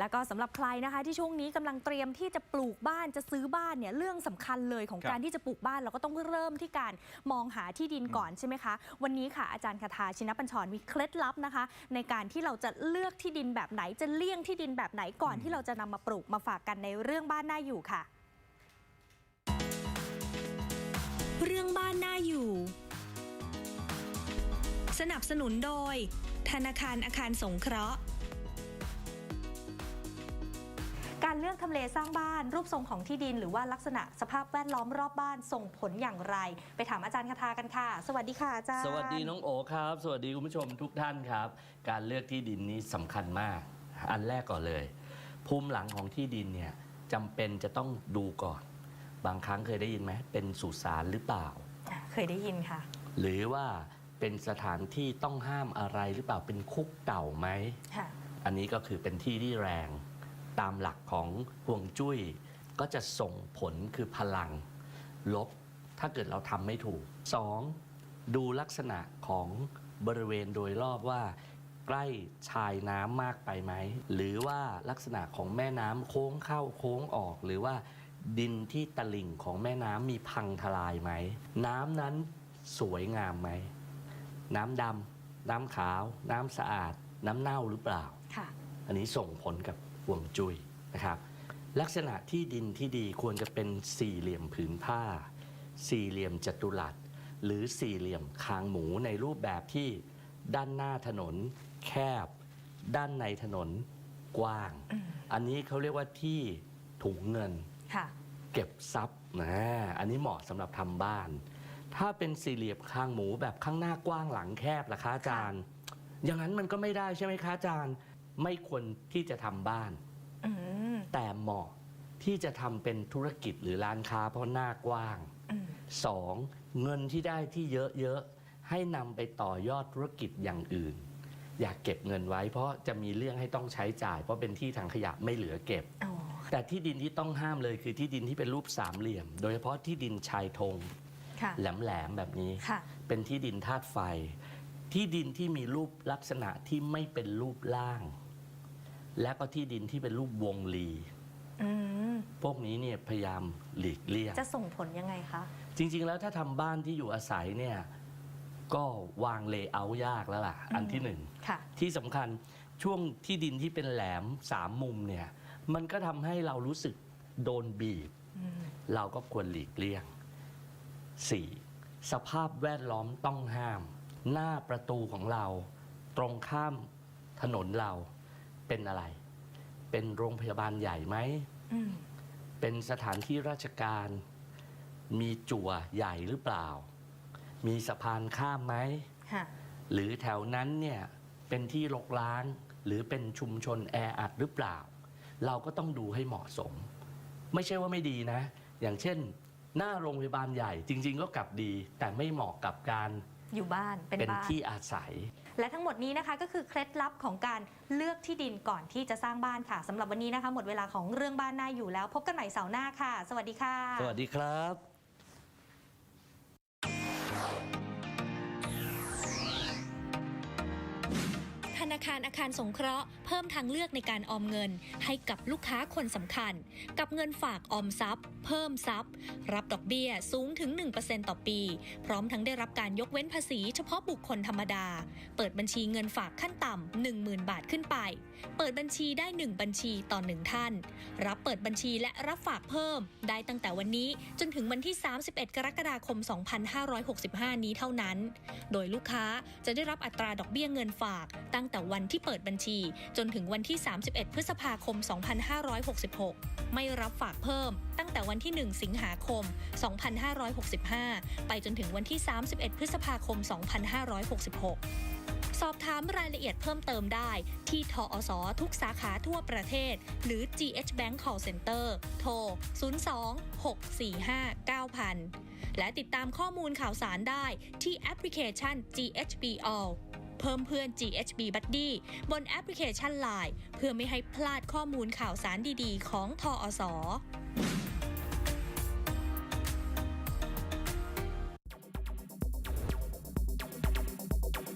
แล้วก็สำหรับใครนะคะที่ช่วงนี้กำลังเตรียมที่จะปลูกบ้านจะซื้อบ้านเนี่ยเรื่องสำคัญเลยของครับการที่จะปลูกบ้านเราก็ต้องเริ่มที่การมองหาที่ดินก่อนใช่ไหมคะ วันนี้ค่ะอาจารย์คาทาชินปัญชรมีเคล็ดลับนะคะ ในการที่เราจะเลือกที่ดินแบบไหนจะเลี่ยงที่ดินแบบไหนก่อนที่เราจะนำมาปลูกมาฝากกันในเรื่องบ้านน่าอยู่ค่ะ เรื่องบ้านน่าอยู่ สนับสนุนโดย ธนาคารอาคารสงเคราะห์ การเลือกทำเลสร้างบ้าน รูปทรงของที่ดิน หรือว่าลักษณะสภาพแวดล้อมรอบบ้านส่งผลอย่างไร ไปถามอาจารย์คาทากันค่ะ สวัสดีค่ะอาจารย์ สวัสดีน้องโอครับ สวัสดีคุณผู้ชมทุกท่านครับ การเลือกที่ดินนี้สำคัญมาก อันแรกก่อนเลย ภูมิหลังของที่ดินเนี่ยจำเป็นจะต้องดูก่อน บางครั้งเคยได้ยินไหมเป็นสุสานหรือเปล่าอะเคยได้ยินค่ะ หรือว่าเป็นสถานที่ต้องห้ามอะไรหรือเปล่าเป็นคุกเก่าไหมค่ะอันนี้ก็คือเป็นที่ที่แรง ตามหลักของห่วงจุ้ย ก็จะส่งผลคือพลังลบ ถ้าเกิดเราทำไม่ถูก 2. ดูลักษณะของบริเวณโดยรอบว่า ใกล้ชายน้ำมากไปไหม หรือว่าลักษณะของแม่น้ำโค้งเข้าโค้งออก หรือว่าดินที่ตลิ่งของแม่น้ำมีพังทลายไหม น้ำนั้นสวยงามไหม น้ำดำน้ำขาว น้ำสะอาด น้ำเน่าหรือเปล่าค่ะอันนี้ส่งผลกับ ห่วงจุ้ยนะครับ ลักษณะที่ดินที่ดีควรจะเป็นสี่เหลี่ยมผืนผ้า สี่เหลี่ยมจัตุรัส หรือสี่เหลี่ยมคางหมูในรูปแบบที่ด้านหน้าถนนแคบ ด้านในถนนกว้างอืมอันนี้เขาเรียกว่าที่ถุงเงินค่ะเก็บทรัพย์นะอันนี้เหมาะสำหรับทำบ้าน ถ้าเป็นสี่เหลี่ยมคางหมูแบบข้างหน้า กว้างหลังแคบล่ะคะอาจารย์ อย่างนั้นมันก็ไม่ได้ใช่ไหมคะอาจารย์ ไม่ควรที่จะทำบ้าน อืมแต่เหมาะที่จะทำเป็นธุรกิจหรือร้านค้าเพราะหน้ากว้าง อืมสองเงินที่ได้ที่เยอะ ๆ ให้นำไปต่อยอดธุรกิจอย่างอื่น อยากเก็บเงินไว้เพราะจะมีเรื่องให้ต้องใช้จ่าย เพราะเป็นที่ทางขยะไม่เหลือเก็บ อ๋อแต่ที่ดินที่ต้องห้ามเลยคือที่ดินที่เป็นรูปสามเหลี่ยม โดยเฉพาะที่ดินชายธงค่ะ แหลมๆแบบนี้ ค่ะ เป็นที่ดินธาตุไฟ ที่ดินที่มีรูปลักษณะที่ไม่เป็นรูปร่าง และก็ที่ดินที่เป็นรูปวงรีอืมพวกนี้เนี่ยพยายามหลีกเลี่ยงจะส่งผลยังไงคะ จริง ๆ แล้วถ้าทำบ้านที่อยู่อาศัยเนี่ยก็วางเลเยอร์ยากแล้วล่ะ อันที่หนึ่งค่ะ ที่สำคัญช่วงที่ดินที่เป็นแหลมสามมุมเนี่ยมันก็ทำให้เรารู้สึกโดนบีบ อืมเราก็ควรหลีกเลี่ยง 4. สภาพแวดล้อมต้องห้าม หน้าประตูของเรา ตรงข้ามถนนเรา เป็นอะไร เป็นโรงพยาบาลใหญ่ไหมอืมเป็นสถานที่ราชการ มีจั่วใหญ่หรือเปล่า มีสะพานข้ามไหมค่ะหรือแถวนั้นเนี่ยเป็นที่รกร้าง หรือเป็นชุมชนแออัดหรือเปล่า เราก็ต้องดูให้เหมาะสม ไม่ใช่ว่าไม่ดีนะ อย่างเช่น หน้าโรงพยาบาลใหญ่จริง ๆ ก็กลับดี แต่ไม่เหมาะกับการอยู่บ้านเป็นเป็นบ้านที่อาศัย และทั้งหมดนี้นะคะก็คือเคล็ดลับของการเลือกที่ดินก่อนที่จะสร้างบ้านค่ะสำหรับวันนี้นะคะ หมดเวลาของเรื่องบ้านน่าอยู่แล้ว พบกันใหม่เสาร์หน้าค่ะ สวัสดีค่ะ สวัสดีครับธนาคารอาคารสงเคราะห์เพิ่มทางเลือกในการออมเงิน ให้กับลูกค้าคนสำคัญ กับเงินฝากออมทรัพย์ เพิ่มทรัพย์ รับดอกเบี้ยสูงถึง 1%ต่อปี พร้อมทั้งได้รับการยกเว้นภาษีเฉพาะบุคคลธรรมดา เปิดบัญชีเงินฝากขั้นต่ำ10,000 บาทขึ้นไป เปิดบัญชีได้ 1 บัญชีต่อ 1 ท่าน รับเปิดบัญชีและรับฝากเพิ่ม ได้ตั้งแต่วันนี้จนถึงวันที่ 31 กรกฎาคม 2565 นี้เท่านั้น โดยลูกค้าจะได้รับอัตราดอกเบี้ยเงินฝาก ตั้งแต่วันที่เปิดบัญชีจจนถึงวันที่ 31 พฤษภาคม 2566 ไม่รับฝากเพิ่ม ตั้งแต่วันที่ 1 สิงหาคม 2565 ไปจนถึงวันที่ 31 พฤษภาคม 2566สอบถามรายละเอียดเพิ่มเติมได้ที่ทอสทุกสาขาทั่วประเทศ หรือ GH Bank Call Center โทร 02 645 9000 และติดตามข้อมูลข่าวสารได้ที่แอปพลิเคชัน GHB All เพิ่มเพื่อน GHB Buddy บนแอปพลิเคชัน Line เพื่อไม่ให้พลาดข้อมูลข่าวสารดีๆ ของทอส